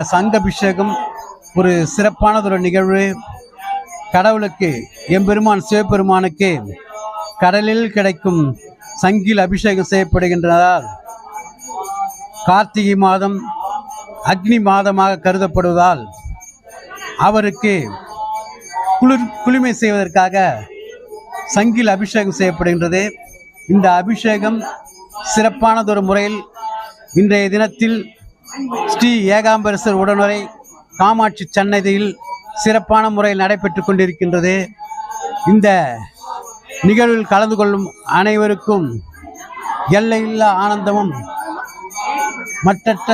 சங்கபிஷேகம் ஒரு சிறப்பானதொரு நிகழ்வு. கடவுளுக்கு எம்பெருமான் சிவபெருமானுக்கு கடலில் கிடைக்கும் சங்கில் அபிஷேகம் செய்யப்படுகின்றதால் கார்த்திகை மாதம் அக்னி மாதமாக கருதப்படுவதால் அவருக்கு குளிர் குளுமை செய்வதற்காக சங்கில் அபிஷேகம் செய்யப்படுகின்றது. இந்த அபிஷேகம் சிறப்பானதொரு முறையில் இன்றைய தினத்தில் ஸ்ரீ ஏகாம்பரசர் உடனுரை காமாட்சி சன்னதியில் சிறப்பான முறையில் நடைபெற்று கொண்டிருக்கின்றது. இந்த நிகழ்வில் கலந்து கொள்ளும் அனைவருக்கும் எல்லையில்லா ஆனந்தமும் மற்றற்ற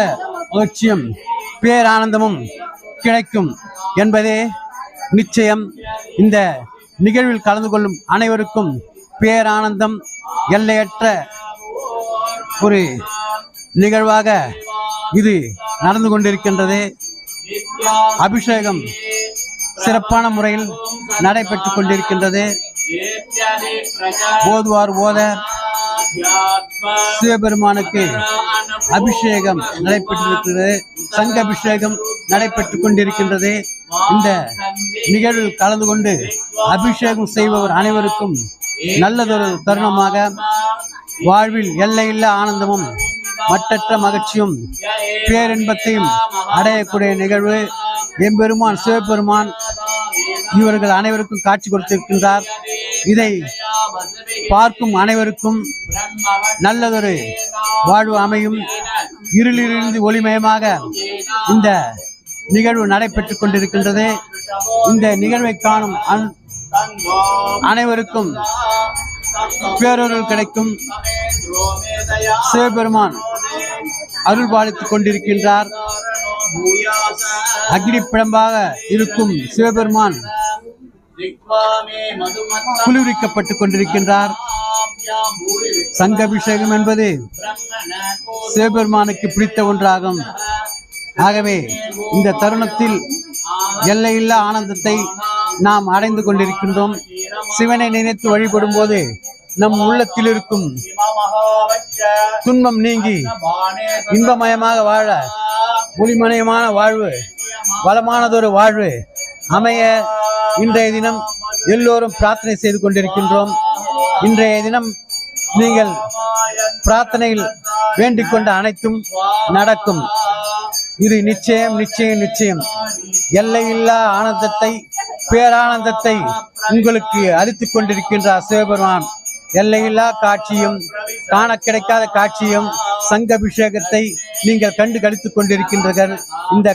மகிழ்ச்சியும் பேரானந்தமும் கிடைக்கும் என்பதே நிச்சயம். இந்த நிகழ்வில் கலந்து கொள்ளும் அனைவருக்கும் பேரானந்தம் எல்லையற்ற ஒரு நிகழ்வாக இது நடந்து கொண்டிருக்கின்றது அபிஷேகம் சிறப்பான முறையில் நடைபெற்றுக் கொண்டிருக்கின்றது. போதுவார் போத சிவபெருமானுக்கு அபிஷேகம் நடைபெற்றிருக்கிறது. சங்க அபிஷேகம் நடைபெற்றுக் கொண்டிருக்கின்றது. இந்த நிகழ்வில் கலந்து கொண்டு அபிஷேகம் செய்பவர் அனைவருக்கும் நல்லதொரு தருணமாக வாழ்வில் எல்லையில்லா ஆனந்தமும் மற்றற்ற மகிழ்ச்சியும் பேரின்பத்தையும் அடையக்கூடிய நிகழ்வு. எம்பெருமான் சிவபெருமான் இவர்கள் அனைவருக்கும் காட்சி கொடுத்திருக்கின்றார். இதை பார்க்கும் அனைவருக்கும் நல்லதொரு வாழ்வு அமையும். இருளிலிருந்து ஒளிமயமாக இந்த நிகழ்வு நடைபெற்றுக் கொண்டிருக்கின்றது. இந்த நிகழ்வை காணும் அனைவருக்கும் பேரொருள் கிடைக்கும். சிவபெருமான் அருள் பாலித்துக் கொண்டிருக்கின்றார். அக்னி பிழம்பாக இருக்கும் சிவபெருமான் குளிர்விக்கப்பட்டுக் கொண்டிருக்கின்றார். சங்கபிஷேகம் என்பது சிவபெருமானுக்கு பிடித்த ஒன்றாகும். ஆகவே இந்த தருணத்தில் எல்லையில்லா ஆனந்தத்தை நாம் அடைந்து கொண்டிருக்கின்றோம். சிவனை நினைத்து வழிபடும் போது நம் உள்ளத்தில் இருக்கும் துன்பம் நீங்கி இன்பமயமாக வாழ ஒளிமயமான வாழ்வு வளமானதொரு வாழ்வு அமைய இன்றைய தினம் எல்லோரும் பிரார்த்தனை செய்து கொண்டிருக்கின்றோம். இன்றைய தினம் நீங்கள் பிரார்த்தனையில் வேண்டிக் கொண்ட அனைத்தும் நடக்கும். இது நிச்சயம் நிச்சயம் நிச்சயம். எல்லையில்லா ஆனந்தத்தை பேரானந்தத்தை உங்களுக்கு அளித்துக் கொண்டிருக்கின்றார் சிவபெருமான். எல்லையில்லா காட்சியும் காண கிடைக்காத காட்சியும் சங்க அபிஷேகத்தை நீங்கள் கண்டு கழித்துக் கொண்டிருக்கின்றனர் இந்த